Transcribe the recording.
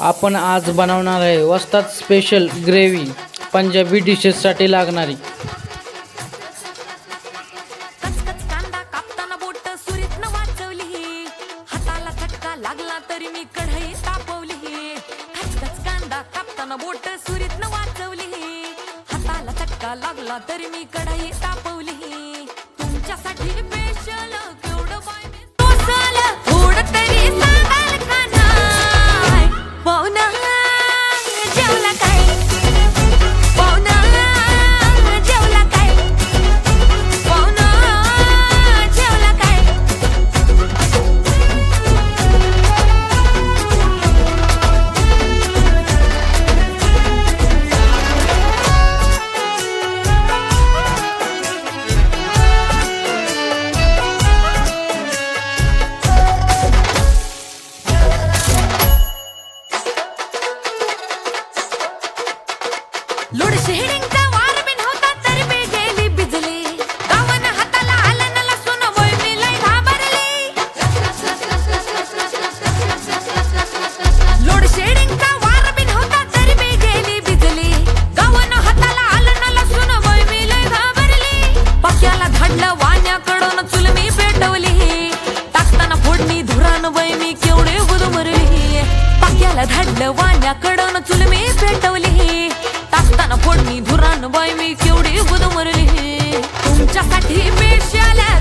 आपण आज बनवणार आहे वस्ताद स्पेशल ग्रेव्ही पंजाबी डिशेससाठी लागणारी. कांदा कापताना हाताला लागला तरी मी कढई तापवली. तुमच्यासाठी स्पेशल लोड शेडिंगचा वार बिन होता तरी मी गेली बिजली. गावन हाताला आलं न लसून वय मी लय घाबरली. लोड शेडिंगचा वार बिन होता तरी मी गेली बिजली. गावन हाताला आलं न लसून वय मी लय घाबरली. पक्याला धाडलं वाण्याकडून चुल मी पेटवली. टाकताना फोडणी धुरान वय मी केवढे गुदमरली पक्याला धाडलं वाण्याकडून चुल मी पेटवली. बाई मी केवढी गुदमरली. तुमच्यासाठी पेशाला